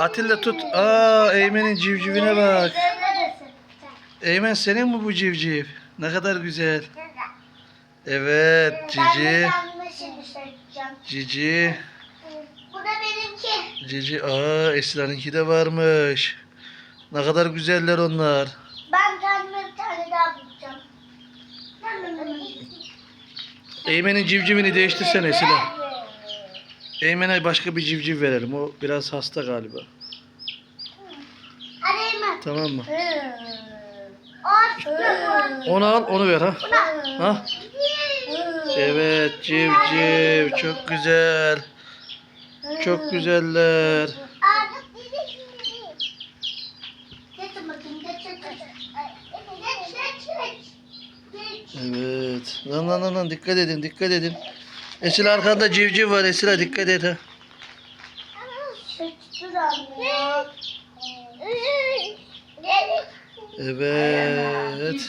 Atilla tut. Aa Eymen'in civcivine bak. Eymen senin mi bu civciv? Ne kadar güzel. Evet cici. Cici. Bu da benimki. Cici. Aa Esra'nınki de varmış. Ne kadar güzeller onlar. Ben kendime bir tane daha bulacağım. Eymen'in civcivini değiştirsene Esra. Eymen'e başka bir civciv verelim. O biraz hasta galiba. Arayayım Tamam mı? Onu al onu ver ha. Ha? Evet civciv çok güzel. Çok güzeller. Evet. Lan lan lan dikkat edin dikkat edin. Esra arkanda civciv var Esra dikkat et ha. Evet.